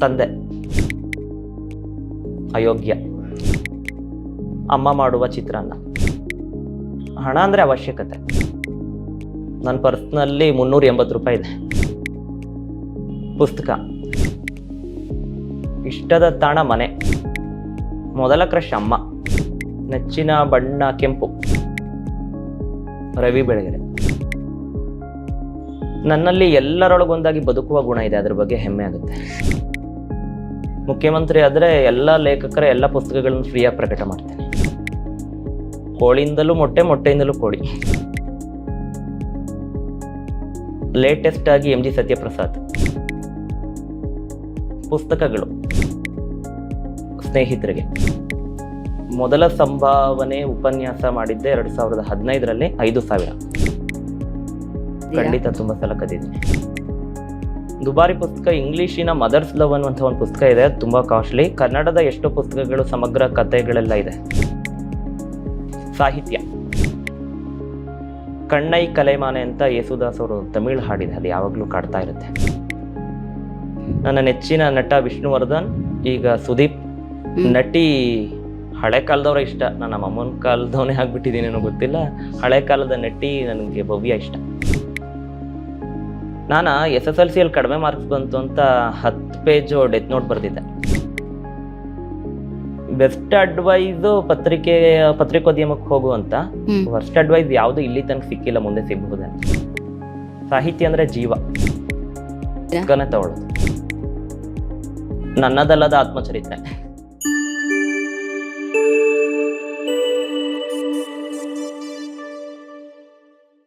ತಂದೆ. ಅಯೋಗ್ಯ. ಅಮ್ಮ ಮಾಡುವ ಚಿತ್ರಾನ್ನ. ಹಣ ಅಂದರೆ ಅವಶ್ಯಕತೆ. ನನ್ನ ಪರ್ಸ್ನಲ್ಲಿ ಮುನ್ನೂರ ಎಂಬತ್ತು ರೂಪಾಯಿ ಇದೆ. ಪುಸ್ತಕ. ಇಷ್ಟದ ತಾಣ ಮನೆ. ಮೊದಲ ಕ್ರಶ್ ಅಮ್ಮ. ನೆಚ್ಚಿನ ಬಣ್ಣ ಕೆಂಪು. ರವಿ ಬೆಳಗೆರೆ. ನನ್ನಲ್ಲಿ ಎಲ್ಲರೊಳಗೊಂದಾಗಿ ಬದುಕುವ ಗುಣ ಇದೆ ಅದ್ರ ಬಗ್ಗೆ ಹೆಮ್ಮೆ ಆಗುತ್ತೆ. ಮುಖ್ಯಮಂತ್ರಿ ಆದರೆ ಎಲ್ಲ ಲೇಖಕರ ಎಲ್ಲ ಪುಸ್ತಕಗಳನ್ನು ಫ್ರೀಯಾಗಿ ಪ್ರಕಟ ಮಾಡ್ತೇನೆ ಕೋಳಿಯಿಂದಲೂ ಮೊಟ್ಟೆ ಮೊಟ್ಟೆಯಿಂದಲೂ ಕೋಳಿ. ಲೇಟೆಸ್ಟ್ ಆಗಿ ಎಂ ಜಿ ಸತ್ಯಪ್ರಸಾದ್. ಪುಸ್ತಕಗಳು. ಸ್ನೇಹಿತರಿಗೆ. ಮೊದಲ ಸಂಭಾವನೆ ಉಪನ್ಯಾಸ ಮಾಡಿದ್ದೆ ಎರಡು ಸಾವಿರದ ಹದಿನೈದರಲ್ಲಿ ಐದು ಸಾವಿರ. ಖಂಡಿತ ತುಂಬ ಸಲ ಕದಿದ್ದೀನಿ ದುಬಾರಿ ಪುಸ್ತಕ ಇಂಗ್ಲೀಷಿನ ಮದರ್ಸ್ ಲವ್ ಅನ್ನುವಂಥ ಒಂದು ಪುಸ್ತಕ ಇದೆ. ತುಂಬ ಕಾಸ್ಟ್ಲಿ. ಕನ್ನಡದ ಎಷ್ಟೋ ಪುಸ್ತಕಗಳು ಸಮಗ್ರ ಕಥೆಗಳೆಲ್ಲ ಇದೆ. ಸಾಹಿತ್ಯ. ಕಣ್ಣೈ ಕಲೆಮಾನೆ ಅಂತ ಯೇಸುದಾಸ್ ಅವರು ತಮಿಳು ಹಾಡಿದೆ. ಅದು ಯಾವಾಗಲೂ ಕಾಡ್ತಾ ಇರುತ್ತೆ. ನನ್ನ ನೆಚ್ಚಿನ ನಟ ವಿಷ್ಣುವರ್ಧನ್ ಈಗ ಸುದೀಪ್. ನಟಿ ಹಳೆ ಕಾಲದವರ ಇಷ್ಟ. ನನ್ನ ನಮ್ಮ ಅಮ್ಮನ ಕಾಲದವನೇ ಆಗ್ಬಿಟ್ಟಿದ್ದೀನೇನೋ ಗೊತ್ತಿಲ್ಲ. ಹಳೆ ಕಾಲದ ನಟಿ ನನಗೆ ಭವ್ಯ ಇಷ್ಟ. ನಾನು ಎಸ್ ಎಸ್ ಎಲ್ ಸಿಯಲ್ಲಿ ಕಡಿಮೆ ಮಾರ್ಕ್ಸ್ ಬಂತು ಅಂತ ಹತ್ತು ಪೇಜು ಡೆತ್ ನೋಟ್ ಬರ್ದಿದ್ದೆ ಬೆಸ್ಟ್ ಅಡ್ವೈಸ್ ಪತ್ರಿಕೆ ಪತ್ರಿಕೋದ್ಯಮಕ್ಕೆ ಹೋಗುವಂತ ವರ್ಸ್ಟ್ ಅಡ್ವೈಸ್ ಯಾವುದು ಇಲ್ಲಿ ತನಕ ಸಿಕ್ಕಿಲ್ಲ ಮುಂದೆ ಸಿಗಬಹುದೇ ಸಾಹಿತ್ಯ ಅಂದ್ರೆ ಜೀವ. ತಗೊಳ್ಳೋದು. ನನ್ನದಲ್ಲದ ಆತ್ಮಚರಿತ್ರೆ.